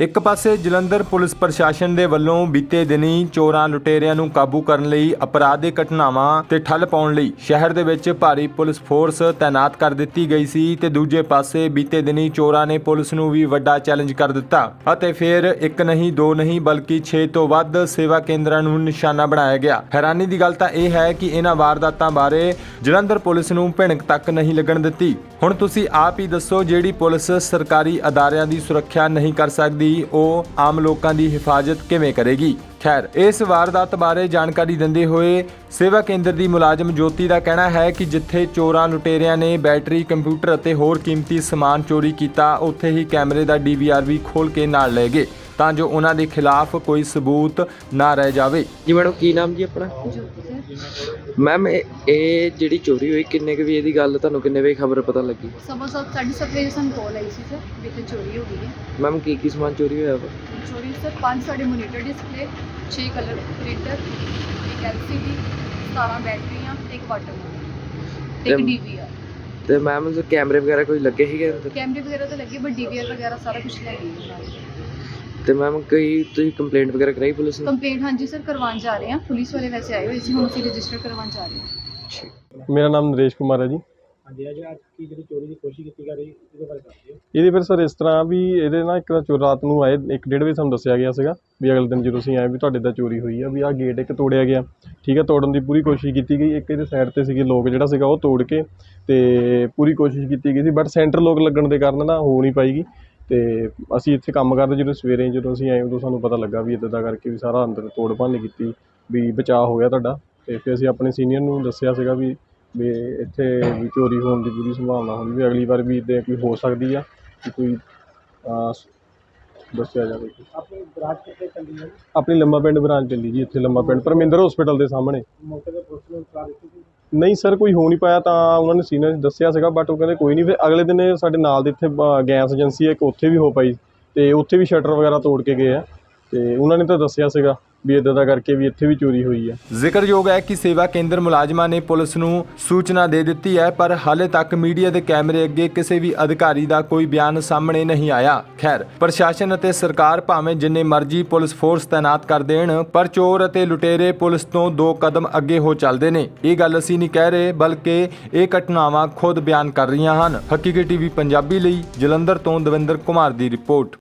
ਇੱਕ ਪਾਸੇ ਜਲੰਧਰ ਪੁਲਿਸ ਪ੍ਰਸ਼ਾਸਨ ਦੇ ਵੱਲੋਂ ਬੀਤੇ ਦਿਨੀ ਚੋਰਾਂ ਲੁਟੇਰਿਆਂ ਨੂੰ ਕਾਬੂ ਕਰਨ ਲਈ ਅਪਰਾਧਿਕ ਘਟਨਾਵਾਂ ਤੇ ਠੱਲ ਪਾਉਣ ਲਈ ਸ਼ਹਿਰ ਦੇ ਵਿੱਚ ਭਾਰੀ ਪੁਲਿਸ ਫੋਰਸ ਤਾਇਨਾਤ ਕਰ ਦਿੱਤੀ ਗਈ ਸੀ ਤੇ ਦੂਜੇ ਪਾਸੇ ਬੀਤੇ ਦਿਨੀ ਚੋਰਾਂ ਨੇ ਪੁਲਿਸ ਨੂੰ ਵੀ ਵੱਡਾ ਚੈਲੰਜ ਕਰ ਦਿੱਤਾ ਅਤੇ ਫਿਰ ਇੱਕ ਨਹੀਂ, ਦੋ ਨਹੀਂ, ਬਲਕਿ 6 ਤੋਂ ਵੱਧ ਸੇਵਾ ਕੇਂਦਰਾਂ ਨੂੰ ਨਿਸ਼ਾਨਾ ਬਣਾਇਆ ਗਿਆ। ਹੈਰਾਨੀ ਦੀ ਗੱਲ ਤਾਂ ਇਹ ਹੈ ਕਿ ਇਹਨਾਂ ਵਾਰਦਾਤਾਂ ਬਾਰੇ ਜਲੰਧਰ ਪੁਲਿਸ ਨੂੰ ਭਿਣਕ ਤੱਕ ਨਹੀਂ ਲੱਗਣ ਦਿੱਤੀ। ਹੁਣ ਤੁਸੀਂ ਆਪ ਹੀ ਦੱਸੋ ਜਿਹੜੀ ਪੁਲਿਸ ਸਰਕਾਰੀ ਅਦਾਰਿਆਂ ਦੀ ਸੁਰੱਖਿਆ ਨਹੀਂ ਕਰ ਸਕਦੀ। ਉਹ ਆਮ ਲੋਕਾਂ ਦੀ ਹਿਫਾਜ਼ਤ ਕਿਵੇਂ ਕਰੇਗੀ? ਖੈਰ, ਇਸ ਵਾਰਦਾਤ ਬਾਰੇ ਜਾਣਕਾਰੀ ਦਿੰਦੇ ਹੋਏ ਸੇਵਾ ਕੇਂਦਰ ਦੀ ਮੁਲਾਜ਼ਮ ਜੋਤੀ ਦਾ ਕਹਿਣਾ ਹੈ ਕਿ ਜਿੱਥੇ ਚੋਰਾਂ ਲੁਟੇਰਿਆਂ ਨੇ ਬੈਟਰੀ, ਕੰਪਿਊਟਰ ਅਤੇ ਹੋਰ ਕੀਮਤੀ ਸਮਾਨ ਚੋਰੀ ਕੀਤਾ, ਉੱਥੇ ਹੀ ਕੈਮਰੇ ਦਾ ਡੀਵੀਆਰ ਵੀ ਖੋਲ ਕੇ ਨਾਲ ਲੈ ਗਏ। ਤਾਂ ਜੋ ਉਹਨਾਂ ਦੇ ਖਿਲਾਫ ਕੋਈ ਸਬੂਤ ਨਾ ਰਹਿ ਜਾਵੇ। ਜੀ ਮੈਡਮ ਕੀ ਨਾਮ ਜੀ ਆਪਣਾ? ਜੋਤੀ ਸਰ ਮੈਮ ਇਹ ਜਿਹੜੀ ਚੋਰੀ ਹੋਈ ਕਿੰਨੇ ਕੁ ਵਜੇ ਦੀ ਗੱਲ? ਤੁਹਾਨੂੰ ਕਿੰਨੇ ਵਜੇ ਖਬਰ ਪਤਾ ਲੱਗੀ? ਸਵੇਰ ਸੱਤ ਸਾਢੇ ਸੱਤ ਵਜੇ ਸਾਨੂੰ ਕਾਲ ਆਈ ਸੀ ਸਰ ਵੀ ਇੱਥੇ ਚੋਰੀ ਹੋ ਗਈ ਹੈ। ਮੈਮ ਕੀ ਕੀ ਸਮਾਨ ਚੋਰੀ ਹੋਇਆ ਵਾ? ਚੋਰੀ ਸਰ ਪੰਜ ਸਾਡੇ ਮੋਨੀਟਰ ਡਿਸਪਲੇ 6 ਕਲਰ ਪ੍ਰਿੰਟਰ ਇੱਕ ਐਲਸੀਡੀ 17 ਬੈਟਰੀਆਂ ਤੇ ਇੱਕ ਵਾਟਰ ਤੇ ਇੱਕ ਤੇ- ਡੀਵੀਆਰ ਤੇ ਮੈਮ ਕੈਮਰੇ ਵਗੈਰਾ ਕੋਈ ਲੱਗੇ ਸੀਗੇ? ਅੰਦਰ? ਕੈਮਰੇ ਵਗੈਰਾ ਤਾਂ ਲੱਗੇ ਬਟ ਡੀਵੀਆਰ ਵਗੈਰਾ ਸਾਰਾ ਕੁਝ ਲੈ ਗਏ। ਨਾਲ ਤੇ ਮੈਮ ਕੋਈ ਤੁਸੀਂ ਕੰਪਲੇਂਟ ਵਗੈਰਾ ਕਰਾਈ ਪੁਲਿਸ ਨੂੰ? ਕੰਪਲੇਂਟ ਹਾਂਜੀ ਸਰ ਕਰਵਾਉਣ ਜਾ ਰਹੇ ਹਾਂ। ਪੁਲਿਸ ਵਾਲੇ ਵੈਸੇ ਆਏ ਹੋਏ ਸੀ ਹੁਣ ਅਸੀਂ ਰਜਿਸਟਰ ਕਰਵਾਉਣ ਜਾ ਰਹੇ ਹਾਂ। ਮੇਰਾ ਨਾਮ ਨਰੇਸ਼ ਕੁਮਾਰ ਹੈ ਜੀ। ਹਾਂਜੀ ਅੱਜ ਅੱਜ ਕੀ ਜਿਹੜੀ ਚੋਰੀ ਦੀ ਕੋਸ਼ਿਸ਼ ਕੀਤੀ ਜਾ ਰਹੀ ਇਹਦੇ ਬਾਰੇ ਦੱਸਿਓ ਇਹਦੇ ਫਿਰ ਸਰ ਇਸ ਤਰ੍ਹਾਂ ਵੀ ਇਹਦੇ ਨਾਲ ਇੱਕ ਤਾਂ ਚੋਰ ਰਾਤ ਨੂੰ ਆਏ ਇੱਕ ਡੇਢ ਵਜੇ ਸਾਨੂੰ ਦੱਸਿਆ ਗਿਆ ਸੀਗਾ ਵੀ ਅਗਲੇ ਦਿਨ ਜਦੋਂ ਅਸੀਂ ਆਏ ਵੀ ਤੁਹਾਡੇ ਦਾ ਚੋਰੀ ਹੋਈ ਆ ਵੀ ਆਹ ਗੇਟ ਇੱਕ ਤੋੜਿਆ ਗਿਆ। ਠੀਕ ਹੈ ਤੋੜਨ ਦੀ ਪੂਰੀ ਕੋਸ਼ਿਸ਼ ਕੀਤੀ ਗਈ। ਇੱਕ ਇਹਦੇ ਸਾਈਡ ਤੇ ਸੀਗੇ ਲੋਕ ਜਿਹੜਾ ਸੀਗਾ ਉਹ ਤੋੜ ਕੇ ਤੇ ਪੂਰੀ ਕੋਸ਼ਿਸ਼ ਕੀਤੀ ਗਈ ਸੀ ਬਟ ਸੈਂਟਰ ਲੋਕ ਲੱਗਣ ਦੇ ਕਾਰਨ ਨਾ ਹੋ ਨਹੀਂ ਪਾਈਗੀ ਤੇ ਅਸੀਂ ਇੱਥੇ ਕੰਮ ਕਰਦੇ ਜਦੋਂ ਸਵੇਰੇ ਜਦੋਂ ਅਸੀਂ ਆਏ ਉਦੋਂ ਸਾਨੂੰ ਪਤਾ ਲੱਗਾ ਵੀ ਇੱਦਾਂ ਦਾ ਕਰਕੇ ਵੀ ਸਾਰਾ ਅੰਦਰ ਤੋੜ ਭੰਨ ਕੀਤੀ ਵੀ ਬਚਾਅ ਹੋ ਗਿਆ ਤੁਹਾਡਾ। ਤੇ ਫਿਰ ਅਸੀਂ ਆਪਣੇ ਸੀਨੀਅਰ ਨੂੰ ਦੱਸਿਆ ਸੀਗਾ ਵੀ ਵੀ ਇੱਥੇ ਵੀ ਚੋਰੀ ਹੋਣ ਦੀ ਪੂਰੀ ਸੰਭਾਵਨਾ ਹੁੰਦੀ ਵੀ ਅਗਲੀ ਵਾਰ ਵੀ ਇੱਦਾਂ ਕੋਈ ਹੋ ਸਕਦੀ ਆ ਕਿ ਕੋਈ ਦੱਸਿਆ ਜਾਵੇ। ਆਪਣੀ ਬਰਾਤ ਕਿੱਥੇ ਚੱਲੀ ਹੈ ਆਪਣੀ ਲੰਮਾ ਪਿੰਡ ਬ੍ਰਾਂਚ ਚੱਲੀ ਜੀ ਇੱਥੇ ਲੰਮਾ ਪਿੰਡ ਪਰਮਿੰਦਰ ਹਸਪੀਟਲ ਦੇ ਸਾਹਮਣੇ। ਮੌਕੇ ਤੇ ਪੁਲਿਸ ਨੂੰ ਇਤਲਾਹ ਦਿੱਤੀ ਸੀ। ਨਹੀਂ ਸਰ ਕੋਈ ਹੋ ਨਹੀਂ ਪਾਇਆ ਤਾਂ ਉਹਨਾਂ ਨੇ ਸੀਨੀਅਰ ਦੱਸਿਆ ਸੀਗਾ ਬਟ ਉਹ ਕਹਿੰਦੇ ਕੋਈ ਨਹੀਂ ਫਿਰ ਅਗਲੇ ਦਿਨ ਇਹ ਸਾਡੇ ਨਾਲ ਦੇ ਇੱਥੇ ਅਹ, ਗੈਸ ਏਜੰਸੀ ਹੈ ਇੱਕ ਉੱਥੇ ਵੀ ਹੋ ਪਾਈ ਅਤੇ ਉੱਥੇ ਵੀ ਸ਼ਟਰ ਵਗੈਰਾ ਤੋੜ ਕੇ ਗਏ ਆ ਅਤੇ ਉਹਨਾਂ ਨੇ ਤਾਂ ਦੱਸਿਆ ਸੀਗਾ। ਵੀ ਇਦਾਂ ਦਾ ਕਰਕੇ ਵੀ ਇੱਥੇ ਵੀ ਚੋਰੀ ਹੋਈ ਆ। ਜ਼ਿਕਰਯੋਗ ਹੈ ਕਿ ਸੇਵਾ ਕੇਂਦਰ ਮੁਲਾਜ਼ਮਾਂ ਨੇ ਪੁਲਿਸ ਨੂੰ ਸੂਚਨਾ ਦੇ ਦਿੱਤੀ ਹੈ, ਪਰ ਹਾਲੇ ਤੱਕ ਮੀਡੀਆ ਦੇ ਕੈਮਰੇ ਅੱਗੇ ਕਿਸੇ ਵੀ ਅਧਿਕਾਰੀ ਦਾ ਕੋਈ ਬਿਆਨ ਸਾਹਮਣੇ ਨਹੀਂ ਆਇਆ। ਖੈਰ, ਪ੍ਰਸ਼ਾਸਨ ਅਤੇ ਸਰਕਾਰ ਭਾਵੇਂ ਜਿੰਨੇ ਮਰਜ਼ੀ ਪੁਲਿਸ ਫੋਰਸ ਤਾਇਨਾਤ ਕਰ ਦੇਣ, ਪਰ ਚੋਰ ਅਤੇ ਲੁਟੇਰੇ ਪੁਲਿਸ ਤੋਂ ਦੋ ਕਦਮ ਅੱਗੇ ਹੋ ਚੱਲਦੇ ਨੇ। ਇਹ ਗੱਲ ਅਸੀਂ ਨਹੀਂ ਕਹਿ ਰਹੇ, ਬਲਕਿ ਇਹ ਘਟਨਾਵਾਂ ਖੁਦ ਬਿਆਨ ਕਰ ਰਹੀਆਂ ਹਨ। ਹਕੀਕੀ ਟੀਵੀ ਪੰਜਾਬੀ ਲਈ ਜਲੰਧਰ ਤੋਂ ਦਵਿੰਦਰ ਕੁਮਾਰ ਦੀ ਰਿਪੋਰਟ।